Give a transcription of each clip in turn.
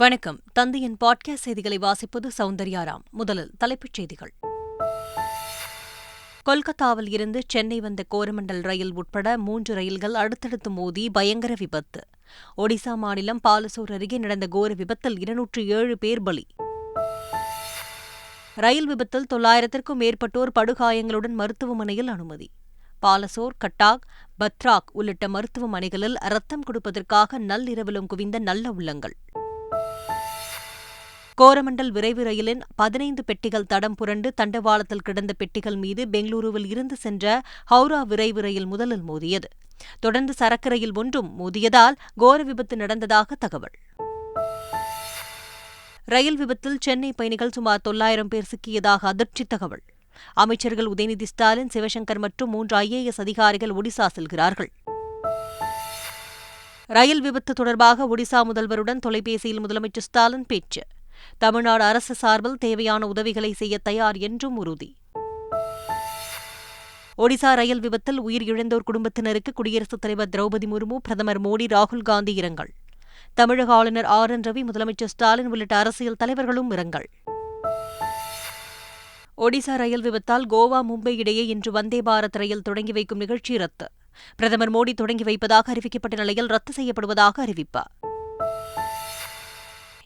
வணக்கம். தந்தையின் பாட்காஸ்ட் செய்திகளை வாசிப்பது சௌந்தர்யாராம் முதலில் தலைப்புச் செய்திகள். கொல்கத்தாவில் இருந்து சென்னை வந்த கோரமண்டல் ரயில் உட்பட மூன்று ரயில்கள் அடுத்தடுத்து மோதி பயங்கர விபத்து. ஒடிசா மாநிலம் பாலசோர் அருகே நடந்த கோர விபத்தில் இருநூற்று ஏழு பேர் பலி. ரயில் விபத்தில் தொள்ளாயிரத்திற்கும் மேற்பட்டோர் படுகாயங்களுடன் மருத்துவமனையில் அனுமதி. பாலசோர் கட்டாக் பத்ராக் உள்ளிட்ட மருத்துவமனைகளில் ரத்தம் கொடுப்பதற்காக நள்ளிரவிலும் குவிந்த நல்ல உள்ளங்கள். கோரமண்டல் விரைவு ரயிலின் பதினைந்து பெட்டிகள் தடம் புரண்டு தண்டவாளத்தில் கிடந்த பெட்டிகள் மீது பெங்களூருவில் இருந்து சென்ற ஹவுரா விரைவு ரயில் முதலில் மோதியது. தொடர்ந்து சரக்கு ரயில் ஒன்றும் மோதியதால் கோர விபத்து நடந்ததாக தகவல். ரயில் விபத்தில் சென்னை பயணிகள் சுமார் தொள்ளாயிரம் பேர் சிக்கியதாக அதிர்ச்சி தகவல். அமைச்சர்கள் உதயநிதி ஸ்டாலின் சிவசங்கர் மற்றும் மூன்று ஐஏஎஸ் அதிகாரிகள் ஒடிசா செல்கிறார்கள். ரயில் விபத்து தொடர்பாக ஒடிசா முதல்வருடன் தொலைபேசியில் முதலமைச்சர் ஸ்டாலின் பேச்சு. தமிழ்நாடு அரசு சார்பில் தேவையான உதவிகளை செய்ய தயார் என்றும் உறுதி. ஒடிசா ரயில் விபத்தில் உயிரிழந்தோர் குடும்பத்தினருக்கு குடியரசுத் தலைவர் திரௌபதி முர்மு பிரதமர் மோடி ராகுல் காந்தி இரங்கல். தமிழக ஆளுநர் ஆர் என் ரவி முதலமைச்சர் ஸ்டாலின் உள்ளிட்ட அரசியல் தலைவர்களும் இரங்கல். ஒடிசா ரயில் விபத்தால் கோவா மும்பை இடையே இன்று வந்தே பாரத் ரயில் தொடங்கி வைக்கும் நிகழ்ச்சி ரத்து. பிரதமர் மோடி தொடங்கி வைப்பதாக அறிவிக்கப்பட்ட நிலையில் ரத்து செய்யப்படுவதாக அறிவிப்பார்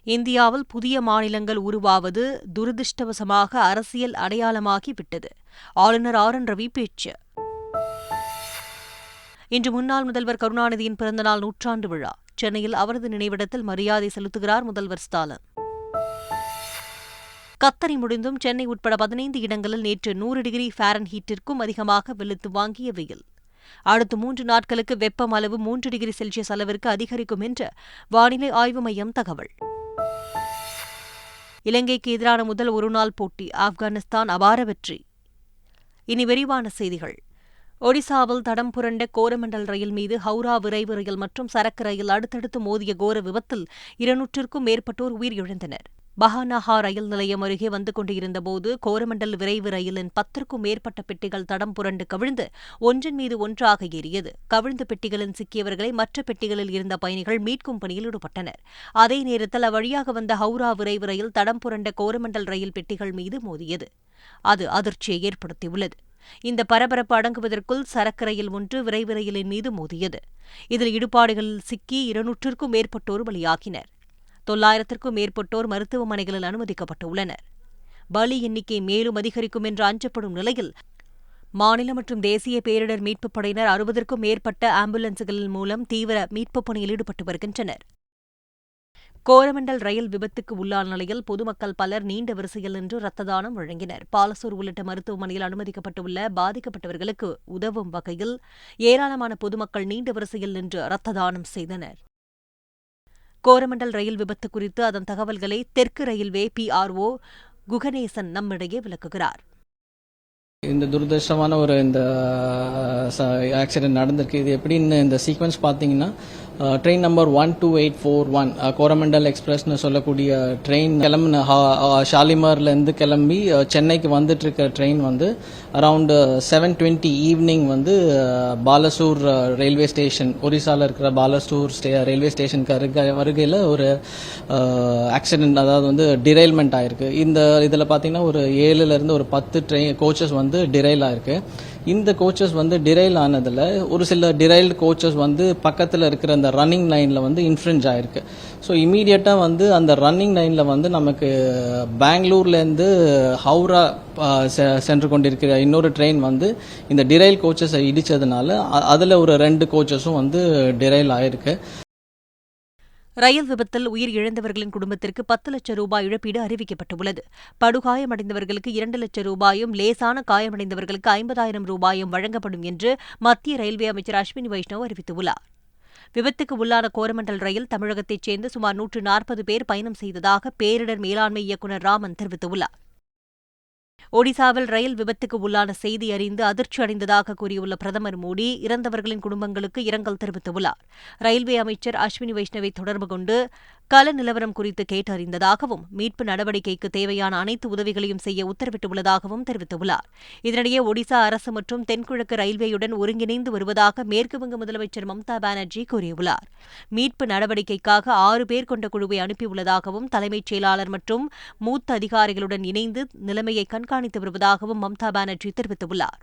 இந்தியாவில் புதிய மாநிலங்கள் உருவாவது துரதிருஷ்டவசமாக அரசியல் அடையாளமாகி விட்டது ஆளுநர் ஆர். என். ரவி பேச்சு. இன்று முன்னாள் முதல்வர் கருணாநிதியின் பிறந்தநாள் நூற்றாண்டு விழா. சென்னையில் அவரது நினைவிடத்தில் மரியாதை செலுத்துகிறார் முதல்வர் ஸ்டாலின். கத்தரி முடிந்தும் சென்னை உட்பட பதினைந்து இடங்களில் நேற்று நூறு டிகிரி ஃபேரன் ஹீட்டிற்கும் அதிகமாக வெளுத்து வாங்கிய வெயில். அடுத்த மூன்று நாட்களுக்கு வெப்பம் அளவு மூன்று டிகிரி செல்சியஸ் அளவிற்கு அதிகரிக்கும் என்று வானிலை ஆய்வு மையம் தகவல். இலங்கைக்கு எதிரான முதல் ஒருநாள் போட்டி ஆப்கானிஸ்தான் அபார வெற்றி. இனி விரிவான செய்திகள். ஒடிசாவில் தடம் புரண்ட கோரமண்டல் ரயில் மீது ஹவுரா விரைவு ரயில் மற்றும் சரக்கு ரயில் அடுத்தடுத்து மோதிய கோர விபத்தில் இருநூற்றிற்கும் மேற்பட்டோர் உயிரிழந்தனர். பஹானஹா ரயில் நிலையம் அருகே வந்து கொண்டிருந்தபோது கோரமண்டல் விரைவு ரயிலின் பத்திற்கும் மேற்பட்ட பெட்டிகள் தடம் புரண்டு கவிழ்ந்து ஒன்றின் மீது ஒன்றாக ஏறியது. கவிழ்ந்த பெட்டிகளில் சிக்கியவர்களை மற்ற பெட்டிகளில் இருந்த பயணிகள் மீட்கும் பணியில் ஈடுபட்டனர். அதே நேரத்தில் அவ்வழியாக வந்த ஹவுரா விரைவு ரயில் தடம் புரண்ட கோரமண்டல் ரயில் பெட்டிகள் மீது மோதியது. அது அதிர்ச்சியை ஏற்படுத்தியுள்ளது. இந்த பரபரப்பு அடங்குவதற்குள் சரக்கு ரயில் ஒன்று விரைவு ரயிலின் மீது மோதியது. இதில் இடுபாடுகளில் சிக்கி இருநூற்றிற்கும் மேற்பட்டோர் பலியாகினர். தொள்ளாயிரத்திற்கும் மேற்பட்டோர் மருத்துவமனைகளில் அனுமதிக்கப்பட்டுள்ளனர். பலி எண்ணிக்கை மேலும் அதிகரிக்கும் என்று அஞ்சப்படும் நிலையில் மாநில மற்றும் தேசிய பேரிடர் மீட்புப் படையினர் அறுபதற்கும் மேற்பட்ட ஆம்புலன்ஸ்களின் மூலம் தீவிர மீட்புப் பணியில் ஈடுபட்டு வருகின்றனர். கோரமண்டல் ரயில் விபத்துக்கு உள்ளான நிலையில் பொதுமக்கள் பலர் நீண்ட வரிசையில் நின்று ரத்த தானம் வழங்கினர். பாலசூர் உள்ளிட்ட மருத்துவமனையில் அனுமதிக்கப்பட்டுள்ள பாதிக்கப்பட்டவர்களுக்கு உதவும் வகையில் ஏராளமான பொதுமக்கள் நீண்ட வரிசையில் நின்று ரத்த தானம் செய்தனர். கோரமண்டல் ரயில் விபத்து குறித்து அதன் தகவல்களை தெற்கு ரயில்வே பிஆர்ஓ குகநேசன் நம்மிடையே விளக்குகிறார். இந்த துரதிருஷ்டமான ஒரு இந்த ஆக்சிடென்ட் நடந்திருக்கு. இது எப்படின்னு இந்த சீக்வன்ஸ் பார்த்தீங்கன்னா train number one two eight four one Coromandel எக்ஸ்பிரஸ்னு சொல்லக்கூடிய ட்ரெயின் கிளம்புன uh, uh, ஷாலிமார்லேருந்து கிளம்பி uh, சென்னைக்கு வந்துட்டு இருக்க ட்ரெயின் வந்து அரவுண்டு செவன் டுவெண்ட்டி ஈவினிங் வந்து பாலசூர் ரயில்வே ஸ்டேஷன் ஒரிசாவில் இருக்கிற பாலசூர் ஸ்டே ரயில்வே ஸ்டேஷனுக்கு அருக வருகையில் ஒரு ஆக்சிடென்ட் அதாவது வந்து டிரைல்மெண்ட் ஆயிருக்கு. இந்த இதில் பார்த்தீங்கன்னா ஒரு ஏழுலேருந்து ஒரு பத்து ட்ரெயின் கோச்சஸ் வந்து டிரெயில் ஆயிருக்கு. இந்த கோச்சஸ் வந்து டிரைல் ஆனதில் ஒரு சில டிரைல்டு கோச்சஸ் வந்து பக்கத்தில் இருக்கிற அந்த ரன்னிங் லைனில் வந்து இன்ஃப்ரிஞ்ச் ஆயிருக்கு. ஸோ இமீடியட்டாக வந்து அந்த ரன்னிங் லைனில் வந்து நமக்கு பெங்களூர்லேருந்து ஹவுரா சென்று கொண்டிருக்கிற இன்னொரு ட்ரெயின் வந்து இந்த டிரைல் கோச்சஸை இடித்ததுனால அதில் ஒரு ரெண்டு கோச்சஸும் வந்து டிரைல் ஆயிருக்கு. ரயில் விபத்தில் உயிர் இழந்தவர்களின் குடும்பத்திற்கு பத்து லட்சம் ரூபாய் இழப்பீடு அறிவிக்கப்பட்டுள்ளது. படுகாயமடைந்தவர்களுக்கு இரண்டு லட்சம் ரூபாயும் லேசான காயமடைந்தவர்களுக்கு ஐம்பதாயிரம் ரூபாயும் வழங்கப்படும் என்று மத்திய ரயில்வே அமைச்சர் அஸ்வினி வைஷ்ணவ் அறிவித்துள்ளார். விபத்துக்கு உள்ளான கோரமண்டல் ரயில் தமிழகத்தைச் சேர்ந்த சுமார் நூற்று நாற்பது பேர் பயணம் செய்ததாக பேரிடர் மேலாண்மை இயக்குநர் ராமன் தெரிவித்துள்ளார். ஒடிசாவில் ரயில் விபத்துக்கு உள்ளான செய்தி அறிந்து அதிர்ச்சி அடைந்ததாக கூறியுள்ள பிரதமர் மோடி இறந்தவர்களின் குடும்பங்களுக்கு இரங்கல் தெரிவித்துள்ளார். ரயில்வே அமைச்சர் அஸ்வினி வைஷ்ணவை தொடர்பு கொண்டு கள நிலவரம் குறித்து கேட்டறிந்ததாகவும் மீட்பு நடவடிக்கைக்கு தேவையான அனைத்து உதவிகளையும் செய்ய உத்தரவிட்டுள்ளதாகவும் தெரிவித்துள்ளார். இதனிடையே ஒடிசா அரசு மற்றும் தென்கிழக்கு ரயில்வேயுடன் ஒருங்கிணைந்து வருவதாக மேற்குவங்க முதலமைச்சர் மம்தா பானர்ஜி கூறியுள்ளார். மீட்பு நடவடிக்கைக்காக ஆறு பேர் கொண்ட குழுவை அனுப்பியுள்ளதாகவும் தலைமைச் செயலாளர் மற்றும் மூத்த அதிகாரிகளுடன் இணைந்து நிலைமையை கண்காணித்து வருவதாகவும் மம்தா பானர்ஜி தெரிவித்துள்ளார்.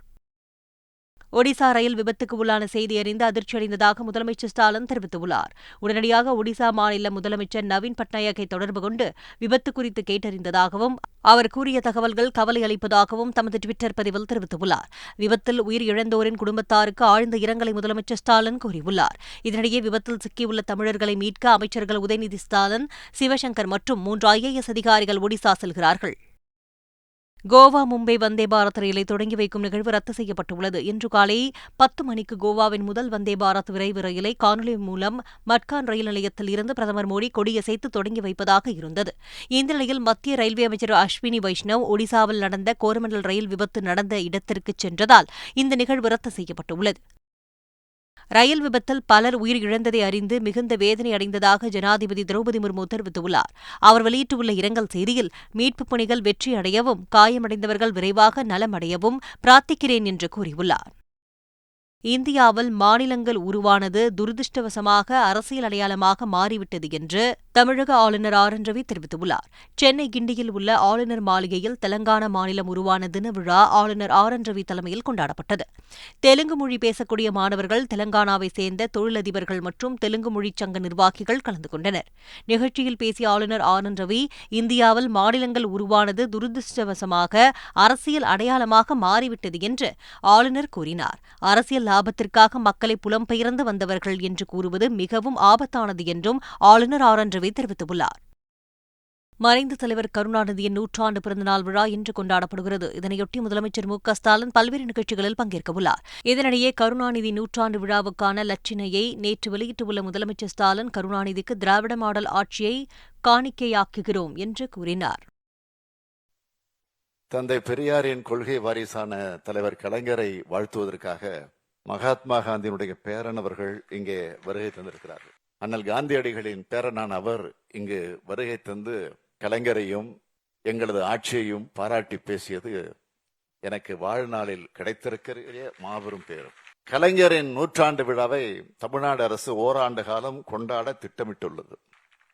ஒடிசா ரயில் விபத்துக்கு உள்ளான செய்தி அறிந்து அதிர்ச்சியடைந்ததாக முதலமைச்சர் ஸ்டாலின் தெரிவித்துள்ளார். உடனடியாக ஒடிசா மாநில முதலமைச்சர் நவீன் பட்நாயக்கை தொடர்பு கொண்டு விபத்து குறித்து கேட்டறிந்ததாகவும் அவர் கூறிய தகவல்கள் கவலை அளிப்பதாகவும் தமது டுவிட்டர் பதிவில் தெரிவித்துள்ளார். விபத்தில் உயிரிழந்தோரின் குடும்பத்தாருக்கு ஆழ்ந்த இரங்கலை முதலமைச்சர் ஸ்டாலின் கூறியுள்ளார். இதனிடையே விபத்தில் சிக்கியுள்ள தமிழர்களை மீட்க அமைச்சர்கள் உதயநிதி ஸ்டாலின் சிவசங்கர் மற்றும் மூன்று ஐஏஎஸ் அதிகாரிகள் ஒடிசா செல்கிறார்கள். கோவா மும்பை வந்தே பாரத் ரயிலை தொடங்கி வைக்கும் நிகழ்வு ரத்து செய்யப்பட்டுள்ளது. இன்று காலை பத்து மணிக்கு கோவாவின் முதல் வந்தே பாரத் விரைவு ரயிலை காணொலி மூலம் மட்கான் ரயில் நிலையத்தில் இருந்து பிரதமர் மோடி கொடியசைத்து தொடங்கி வைப்பதாக இருந்தது. இந்த நிலையில் மத்திய ரயில்வே அமைச்சர் அஸ்வினி வைஷ்ணவ் ஒடிசாவில் நடந்த கோரமண்டல் ரயில் விபத்து நடந்த இடத்திற்கு சென்றதால் இந்த நிகழ்வு ரத்து செய்யப்பட்டுள்ளது. ரயில் விபத்தில் பலர் உயிரிழந்ததை அறிந்து மிகுந்த வேதனை அடைந்ததாக ஜனாதிபதி திரௌபதி முர்மு தெரிவித்துள்ளார். அவர் வெளியிட்டுள்ள இரங்கல் செய்தியில் மீட்புப் பணிகள் வெற்றியடையவும் காயமடைந்தவர்கள் விரைவாக நலமடையவும் பிரார்த்திக்கிறேன் என்று கூறியுள்ளார். இந்தியாவில் மாநிலங்கள் உருவானது துரதிருஷ்டவசமாக அரசியல் அடையாளமாக மாறிவிட்டது என்று தமிழக ஆளுநர் ஆர். என். ரவி தெரிவித்துள்ளார். சென்னை கிண்டியில் உள்ள ஆளுநர் மாளிகையில் தெலங்கானா மாநிலம் உருவான தின விழா ஆளுநர் ஆர். என். ரவி தலைமையில் கொண்டாடப்பட்டது. தெலுங்கு மொழி பேசக்கூடிய மாணவர்கள் தெலங்கானாவை சேர்ந்த தொழிலதிபர்கள் மற்றும் தெலுங்கு மொழி சங்க நிர்வாகிகள் கலந்து கொண்டனர். நிகழ்ச்சியில் பேசிய ஆளுநர் ஆர். என். ரவி இந்தியாவில் மாநிலங்கள் உருவானது துரதிருஷ்டவசமாக அரசியல் அடையாளமாக மாறிவிட்டது என்று ஆளுநர் கூறினார். அரசியல் லாபத்திற்காக மக்களை புலம்பெயர்ந்து வந்தவர்கள் என்று கூறுவது மிகவும் ஆபத்தானது என்றும் ஆளுநர் ஆர். என் ரவி தெரிவித்துள்ளார். மறைந்த தலைவர் கருணாநிதியின் நூற்றாண்டு பிறந்தநாள் விழா இன்று கொண்டாடப்படுகிறது. இதனையொட்டி முதலமைச்சர் மு. ஸ்டாலின் பல்வேறு நிகழ்ச்சிகளில் பங்கேற்கவுள்ளார். இதனிடையே கருணாநிதி நூற்றாண்டு விழாவுக்கான லட்சினையை நேற்று வெளியிட்டுள்ள முதலமைச்சர் ஸ்டாலின் கருணாநிதிக்கு திராவிட மாடல் ஆட்சியை காணிக்கையாக்குகிறோம் என்று கூறினார். தந்தை பெரியாரின் கொள்கை வாரிசான தலைவர் கலைஞரை வாழ்த்துவதற்காக மகாத்மா காந்தியினுடைய பேரன் அவர்கள் இங்கே வருகை தந்திருக்கிறார்கள். அண்ணல் காந்தியடிகளின் பேரனான அவர் இங்கு வருகை தந்து கலைஞரையும் எங்களது ஆட்சியையும் பாராட்டி பேசியது எனக்கு வாழ்நாளில் கிடைத்திருக்கிற மாபெரும் பேரும். கலைஞரின் நூற்றாண்டு விழாவை தமிழ்நாடு அரசு ஓராண்டு காலம் கொண்டாட திட்டமிட்டுள்ளது.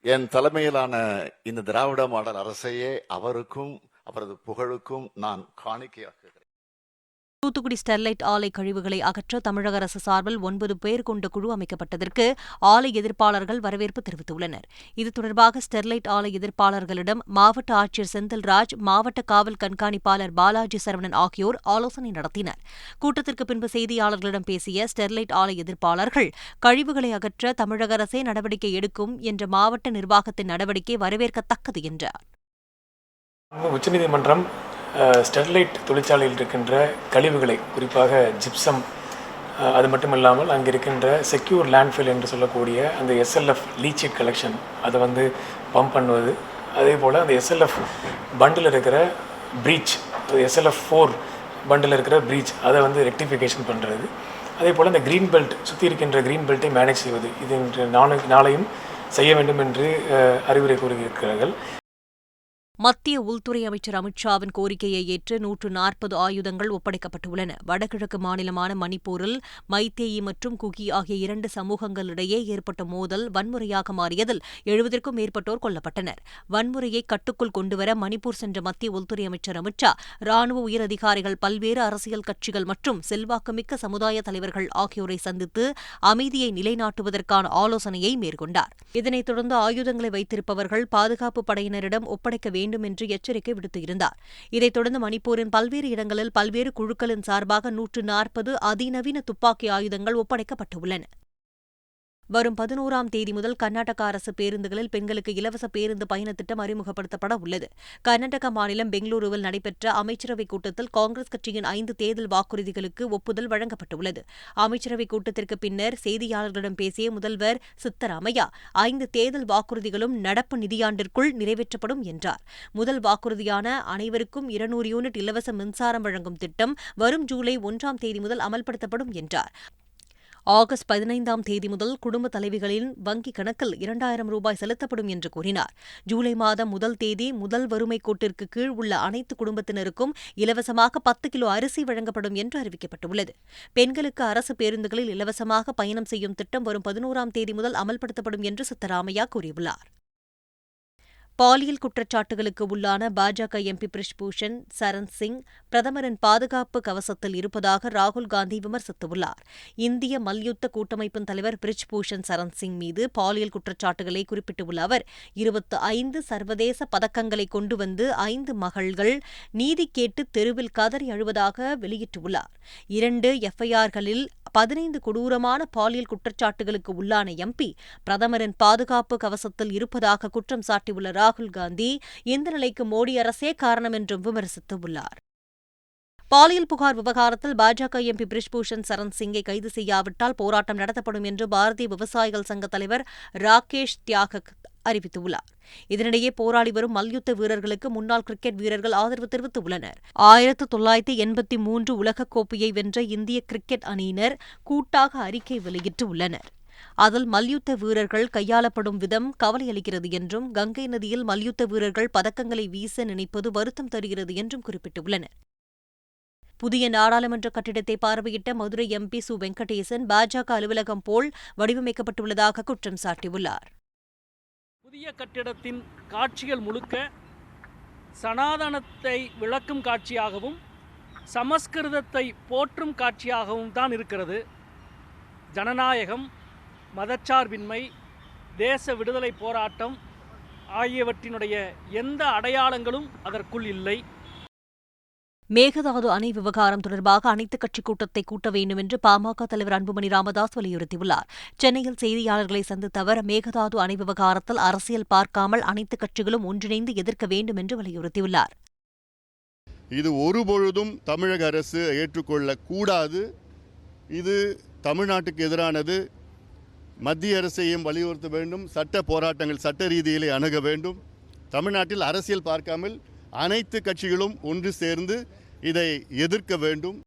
என் தலைமையிலான இந்த திராவிட மாடல் அரசையே அவருக்கும் அவரது புகழுக்கும் நான் காணிக்கையாக்குகிறேன். தூத்துக்குடி ஸ்டெர்லைட் ஆலை கழிவுகளை அகற்ற தமிழக அரசு சார்பில் ஒன்பது பேர் கொண்ட குழு அமைக்கப்பட்டதற்கு ஆலை எதிர்ப்பாளர்கள் வரவேற்பு தெரிவித்துள்ளனர். இது தொடர்பாக ஸ்டெர்லைட் ஆலை எதிர்ப்பாளர்களிடம் மாவட்ட ஆட்சியர் செந்தில்ராஜ் மாவட்ட காவல் கண்காணிப்பாளர் பாலாஜி சரவணன் ஆகியோர் ஆலோசனை நடத்தினர். கூட்டத்திற்கு பின்பு செய்தியாளர்களிடம் பேசிய ஸ்டெர்லைட் ஆலை எதிர்ப்பாளர்கள் கழிவுகளை அகற்ற தமிழக அரசே நடவடிக்கை எடுக்கும் என்ற மாவட்ட நிர்வாகத்தின் நடவடிக்கை வரவேற்கத்தக்கது என்றார். உச்சநீதிமன்றம் ஸ்டெர்லைட் தொழிற்சாலையில் இருக்கின்ற கழிவுகளை குறிப்பாக ஜிப்சம் அது மட்டும் இல்லாமல் அங்கே இருக்கின்ற செக்யூர் லேண்ட்ஃபில் என்று சொல்லக்கூடிய அந்த எஸ்எல்எஃப் லீச்சிட் கலெக்ஷன் அதை வந்து பம்ப் பண்ணுவது. அதே போல் அந்த எஸ்எல்எஃப் பண்டில் இருக்கிற ப்ரீச் எஸ்எல்எஃப் ஃபோர் பண்டில் இருக்கிற ப்ரீச் அதை வந்து ரெக்டிஃபிகேஷன் பண்ணுறது அதே போல் இந்த க்ரீன் பெல்ட் சுற்றி இருக்கின்ற க்ரீன் பெல்ட்டை மேனேஜ் செய்வது. இது இன்று நாளை நாளையும் செய்ய வேண்டும் என்று அறிவுரை கூறியிருக்கிறார்கள். மத்திய உள்துறை அமைச்சர் அமித்ஷாவின் கோரிக்கையை ஏற்று நூற்று நாற்பது ஆயுதங்கள் ஒப்படைக்கப்பட்டுள்ளன. வடகிழக்கு மாநிலமான மணிப்பூரில் மைத்தேயி மற்றும் குகி ஆகிய இரண்டு சமூகங்களிடையே ஏற்பட்ட மோதல் வன்முறையாக மாறியதில் எழுபதற்கும் மேற்பட்டோர் கொல்லப்பட்டனர். வன்முறையை கட்டுக்குள் கொண்டுவர மணிப்பூர் சென்ற மத்திய உள்துறை அமைச்சர் அமித்ஷா ராணுவ உயரதிகாரிகள் பல்வேறு அரசியல் கட்சிகள் மற்றும் செல்வாக்குமிக்க சமுதாய தலைவர்கள் ஆகியோரை சந்தித்து அமைதியை நிலைநாட்டுவதற்கான ஆலோசனையை மேற்கொண்டார். இதனைத் தொடர்ந்து ஆயுதங்களை வைத்திருப்பவர்கள் பாதுகாப்பு படையினரிடம் ஒப்படைக்க வேண்டும் வேண்டும் என்று எச்சரிக்கை விடுத்திருந்தார் இதைத் தொடர்ந்து மணிப்பூரின் பல்வேறு இடங்களில் பல்வேறு குழுக்களின் சார்பாக நூற்று நாற்பது அதிநவீன துப்பாக்கி ஆயுதங்கள் ஒப்படைக்கப்பட்டுள்ளன. வரும் பதினோராம் தேதி முதல் கர்நாடக அரசு பேருந்துகளில் பெண்களுக்கு இலவச பேருந்து பயண திட்டம் அறிமுகப்படுத்தப்பட உள்ளது. கர்நாடக மாநிலம் பெங்களூருவில் நடைபெற்ற அமைச்சரவைக் கூட்டத்தில் காங்கிரஸ் கட்சியின் ஐந்து தேர்தல் வாக்குறுதிகளுக்கு ஒப்புதல் வழங்கப்பட்டுள்ளது. அமைச்சரவைக் கூட்டத்திற்கு பின்னர் செய்தியாளர்களிடம் பேசிய முதல்வர் சித்தராமையா ஐந்து தேர்தல் வாக்குறுதிகளும் நடப்பு நிதியாண்டிற்குள் நிறைவேற்றப்படும் என்றார். முதல் வாக்குறுதியான அனைவருக்கும் இருநூறு யூனிட் இலவச மின்சாரம் வழங்கும் திட்டம் வரும் ஜூலை ஒன்றாம் தேதி முதல் அமல்படுத்தப்படும் என்றார். ஆகஸ்ட் பதினைந்தாம் தேதி முதல் குடும்ப தலைவிகளின் வங்கிக் கணக்கில் இரண்டாயிரம் ரூபாய் செலுத்தப்படும் என்று கூறினார். ஜூலை மாதம் முதல் தேதி முதல் வறுமை கோட்டிற்கு கீழ் உள்ள அனைத்து குடும்பத்தினருக்கும் இலவசமாக பத்து கிலோ அரிசி வழங்கப்படும் என்று அறிவிக்கப்பட்டுள்ளது. பெண்களுக்கு அரசு பேருந்துகளில் இலவசமாக பயணம் செய்யும் திட்டம் வரும் பதினோராம் தேதி முதல் அமல்படுத்தப்படும் என்று சித்தராமையா கூறியுள்ளார். பாலியல் குற்றச்சாட்டுகளுக்கு உள்ளான பாஜக எம்பி பிரிஷ்பூஷன் சரண் சிங் பிரதமரின் பாதுகாப்பு கவசத்தில் இருப்பதாக ராகுல் காந்தி விமர்சித்துள்ளார். இந்திய மல்யுத்த கூட்டமைப்பின் தலைவர் பிரிஜ்பூஷன் சரண் சிங் மீது பாலியல் குற்றச்சாட்டுகளை குறிப்பிட்டுள்ள அவர் இருபத்து ஐந்து சர்வதேச பதக்கங்களை கொண்டு வந்து ஐந்து மகள்கள் நீதி கேட்டு தெருவில் கதறி அழுவதாக வெளியிட்டுள்ளார். இரண்டு எஃப்ஐஆர்களில் பதினைந்து கொடூரமான பாலியல் குற்றச்சாட்டுகளுக்கு உள்ளான எம்பி பிரதமரின் பாதுகாப்பு கவசத்தில் இருப்பதாக குற்றம் சாட்டியுள்ள ராகுல் காந்தி இந்த நிலைக்கு மோடி அரசே காரணம் என்றும் விமர்சித்துள்ளார் பாலியல் புகார் விவகாரத்தில் பாஜக எம்பி பிரிஷ்பூஷன் சரண் சிங்கை கைது செய்யாவிட்டால் போராட்டம் நடத்தப்படும் என்று பாரதிய விவசாயிகள் சங்க தலைவர் ராகேஷ் தியாகக் அறிவித்துள்ளார். இதனிடையே போராடி வரும் மல்யுத்த வீரர்களுக்கு முன்னாள் கிரிக்கெட் வீரர்கள் ஆதரவு தெரிவித்துள்ளனர். ஆயிரத்து தொள்ளாயிரத்து எண்பத்தி மூன்று உலகக்கோப்பையை வென்ற இந்திய கிரிக்கெட் அணியினர் கூட்டாக அறிக்கை வெளியிட்டுள்ளனர். அதில் மல்யுத்த வீரர்கள் கையாளப்படும் விதம் கவலையளிக்கிறது என்றும் கங்கை நதியில் மல்யுத்த வீரர்கள் பதக்கங்களை வீச நினைப்பது வருத்தம் தருகிறது என்றும் குறிப்பிட்டுள்ளனர். புதிய நாடாளுமன்ற கட்டிடத்தை பார்வையிட்ட மதுரை எம்பி சு வெங்கடேசன் பாஜக அலுவலகம் போல் வடிவமைக்கப்பட்டுள்ளதாக குற்றம் சாட்டியுள்ளார். புதிய கட்டிடத்தின் காட்சிகள் முழுக்க சனாதனத்தை விளக்கும் காட்சியாகவும் சமஸ்கிருதத்தை போற்றும் காட்சியாகவும் தான் இருக்கிறது. ஜனநாயகம் மதச்சார்பின்மை தேச விடுதலை போராட்டம் ஆகியவற்றினுடைய எந்த அடையாளங்களும் அதற்குள் இல்லை. மேகதாது அணை விவகாரம் தொடர்பாக அனைத்துக் கட்சிக் கூட்டத்தை கூட்ட வேண்டும் என்று பாமக தலைவர் அன்புமணி ராமதாஸ் வலியுறுத்தியுள்ளார். சென்னையில் செய்தியாளர்களை சந்தித்த அவர் மேகதாது அணை விவகாரத்தில் அரசியல் பார்க்காமல் அனைத்துக் கட்சிகளும் ஒன்றிணைந்து எதிர்க்க வேண்டும் என்று வலியுறுத்தியுள்ளார். இது ஒருபொழுதும் தமிழக அரசு ஏற்றுக்கொள்ளக் கூடாது இது தமிழ்நாட்டுக்கு எதிரானது. மத்திய அரசையும் வலியுறுத்த வேண்டும். சட்ட போராட்டங்கள் சட்ட ரீதியிலே அணுக வேண்டும். தமிழ்நாட்டில் அரசியல் பார்க்காமல் அனைத்து கட்சிகளும் ஒன்று சேர்ந்து இதை எதிர்க்க வேண்டும்.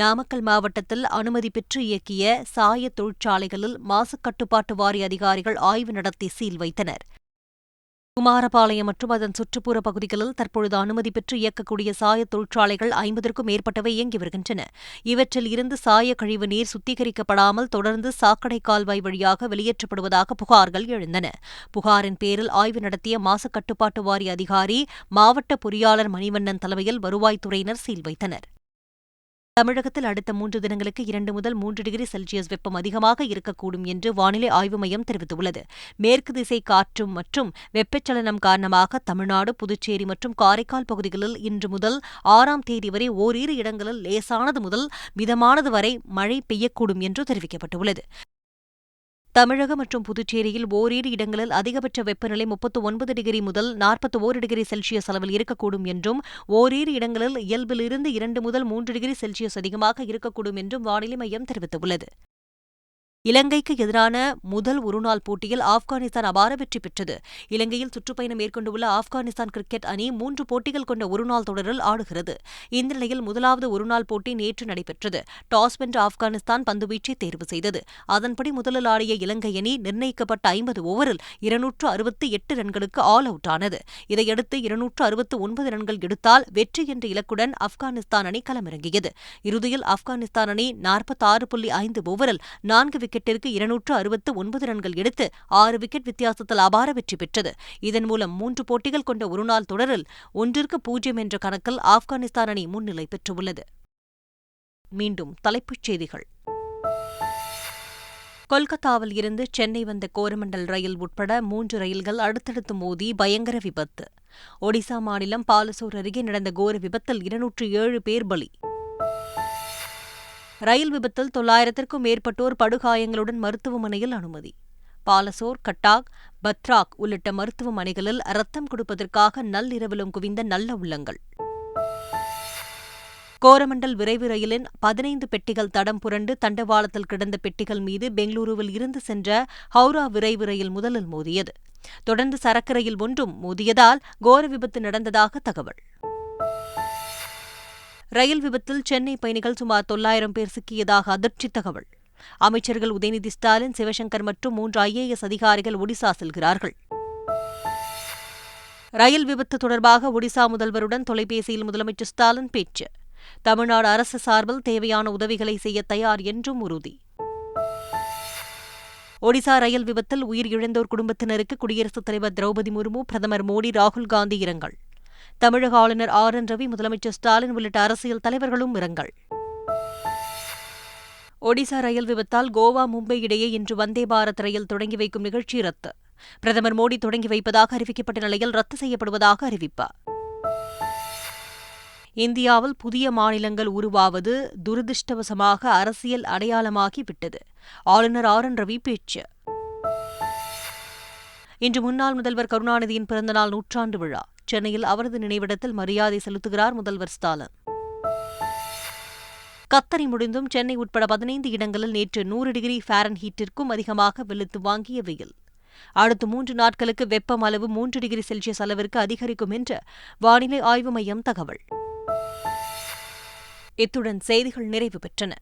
நாமக்கல் மாவட்டத்தில் அனுமதி பெற்று இயக்கிய சாய தொழிற்சாலைகளில் மாசுக் கட்டுப்பாட்டு வாரிய அதிகாரிகள் ஆய்வு நடத்தி சீல் வைத்தனர். குமாரபாளையம் மற்றும் அதன் சுற்றுப்புற பகுதிகளில் தற்பொழுது அனுமதி பெற்று இயக்கக்கூடிய சாய தொழிற்சாலைகள் ஐம்பதற்கும் மேற்பட்டவை இயங்கி வருகின்றன. இவற்றில் இருந்து சாய கழிவு நீர் சுத்திகரிக்கப்படாமல் தொடர்ந்து சாக்கடை கால்வாய் வழியாக வெளியேற்றப்படுவதாக புகார்கள் எழுந்தன. புகாரின் பேரில் ஆய்வு நடத்திய மாசுக் கட்டுப்பாட்டு வாரிய அதிகாரி மாவட்ட பொறியாளர் மணிவண்ணன் தலைமையில் வருவாய்த்துறையினர் சீல் வைத்தனர். தமிழகத்தில் அடுத்த மூன்று தினங்களுக்கு இரண்டு முதல் மூன்று டிகிரி செல்சியஸ் வெப்பம் அதிகமாக இருக்கக்கூடும் என்று வானிலை ஆய்வு மையம் தெரிவித்துள்ளது. மேற்கு திசை காற்றும் மற்றும் வெப்பச்சலனம் காரணமாக தமிழ்நாடு புதுச்சேரி மற்றும் காரைக்கால் பகுதிகளில் இன்று முதல் ஆறாம் தேதி வரை ஓரிரு இடங்களில் லேசானது முதல் மிதமானது வரை மழை பெய்யக்கூடும் என்று தெரிவிக்கப்பட்டுள்ளது. தமிழகம் மற்றும் புதுச்சேரியில் ஓரிரு இடங்களில் அதிகபட்ச வெப்பநிலை முப்பத்து ஒன்பது டிகிரி முதல் நாற்பத்தி ஓரு டிகிரி செல்சியஸ் அளவில் இருக்கக்கூடும் என்றும் ஓரிரு இடங்களில் இயல்பிலிருந்து இரண்டு முதல் மூன்று டிகிரி செல்சியஸ் அதிகமாக இருக்கக்கூடும் என்றும் வானிலை மையம் தெரிவித்துள்ளது. இலங்கைக்கு எதிரான முதல் ஒருநாள் போட்டியில் ஆப்கானிஸ்தான் அபார வெற்றி பெற்றது. இலங்கையில் சுற்றுப்பயணம் மேற்கொண்டுள்ள ஆப்கானிஸ்தான் கிரிக்கெட் அணி மூன்று போட்டிகள் கொண்ட ஒருநாள் தொடரில் ஆடுகிறது. இந்த நிலையில் முதலாவது ஒருநாள் போட்டி நேற்று நடைபெற்றது. டாஸ் வென்ற ஆப்கானிஸ்தான் பந்துவீச்சை தேர்வு செய்தது. அதன்படி முதலில் ஆடிய இலங்கை அணி நிர்ணயிக்கப்பட்ட ஐம்பது ஓவரில் இருநூற்று அறுபத்தி எட்டு ரன்களுக்கு ஆல் அவுட் ஆனது. இதையடுத்து இருநூற்று அறுபத்து ஒன்பது ரன்கள் எடுத்தால் வெற்றி என்ற இலக்குடன் ஆப்கானிஸ்தான் அணி களமிறங்கியது. இறுதியில் ஆப்கானிஸ்தான் அணி நாற்பத்தாறு புள்ளி ஐந்து ஓவரில் நான்கு விக்கெட்டிற்கு இருநூற்று அறுபத்து ஒன்பது ரன்கள் எடுத்து ஆறு விக்கெட் வித்தியாசத்தில் அபார வெற்றி பெற்றது. இதன் மூலம் மூன்று போட்டிகள் கொண்ட ஒருநாள் தொடரில் ஒன்றிற்கு பூஜ்ஜியம் என்ற கணக்கில் ஆப்கானிஸ்தான் அணி முன்னிலை பெற்றுள்ளது. மீண்டும் தலைப்புச் செய்திகள். கொல்கத்தாவில் இருந்து சென்னை வந்த கோரமண்டல் ரயில் உட்பட மூன்று ரயில்கள் அடுத்தடுத்து மோதி பயங்கர விபத்து. ஒடிசா மாநிலம் பாலசோர் அருகே நடந்த கோர விபத்தில் இருநூற்று ஏழு பேர் பலி. ரயில் விபத்தில் தொள்ளாயிரத்திற்கும் மேற்பட்டோர் படுகாயங்களுடன் மருத்துவமனையில் அனுமதி. பாலசோர் கட்டாக் பத்ராக் உள்ளிட்ட மருத்துவமனைகளில் ரத்தம் கொடுப்பதற்காக நள்ளிரவிலும் குவிந்த நல்ல உள்ளங்கள். கோரமண்டல் விரைவு ரயிலின் பதினைந்து பெட்டிகள் தடம் புரண்டு தண்டவாளத்தில் கிடந்த பெட்டிகள் மீது பெங்களூருவில் இருந்து சென்ற ஹவுரா விரைவு ரயில் முதலில் மோதியது. தொடர்ந்து சரக்கு ரயில் ஒன்றும் மோதியதால் கோர விபத்து நடந்ததாக தகவல். ரயில் விபத்தில் சென்னை பயணிகள் சுமார் தொள்ளாயிரம் பேர் சிக்கியதாக அதிர்ச்சி தகவல். அமைச்சர்கள் உதயநிதி ஸ்டாலின் சிவசங்கர் மற்றும் மூன்று ஐஏஎஸ் அதிகாரிகள் ஒடிசா செல்கிறார்கள். ரயில் விபத்து தொடர்பாக ஒடிசா முதல்வருடன் தொலைபேசியில் முதலமைச்சர் ஸ்டாலின் பேச்சு. தமிழ்நாடு அரசு சார்பில் தேவையான உதவிகளை செய்ய தயார் என்றும் உறுதி. ஒடிசா ரயில் விபத்தில் உயிர் இழந்தோர் குடும்பத்தினருக்கு குடியரசுத் தலைவர் திரௌபதி முர்மு பிரதமர் மோடி ராகுல் காந்தி இரங்கல். தமிழக ஆளுநர் ஆர் என் ரவி முதலமைச்சர் ஸ்டாலின் உள்ளிட்ட அரசியல் தலைவர்களும் இரங்கல். ஒடிசா ரயில் விபத்தால் கோவா மும்பை இடையே இன்று வந்தே பாரத் ரயில் தொடங்கி வைக்கும் நிகழ்ச்சி ரத்து. பிரதமர் மோடி தொடங்கி வைப்பதாக அறிவிக்கப்பட்ட நிலையில் ரத்து செய்யப்படுவதாக அறிவிப்பார் இந்தியாவில் புதிய மாநிலங்கள் உருவாவது துரதிருஷ்டவசமாக அரசியல் அடையாளமாகி விட்டது. ஆளுநர் ஆர் என் ரவி பேச்சு. இன்று முன்னாள் முதல்வர் கருணாநிதியின் பிறந்தநாள் நூற்றாண்டு விழா. சென்னையில் அவரது நினைவிடத்தில் மரியாதை செலுத்துகிறார் முதல்வர் ஸ்டாலின். கத்தரி முடிந்தும் சென்னை உட்பட பதினைந்து இடங்களில் நேற்று நூறு டிகிரி ஃபாரன்ஹீட்டிற்கும் அதிகமாக வெளுத்து வாங்கிய வெயில். அடுத்த மூன்று நாட்களுக்கு வெப்பம் அளவு மூன்று டிகிரி செல்சியஸ் அளவிற்கு அதிகரிக்கும் என்று வானிலை ஆய்வு மையம் தகவல். இத்துடன் செய்திகள் நிறைவு பெற்றன.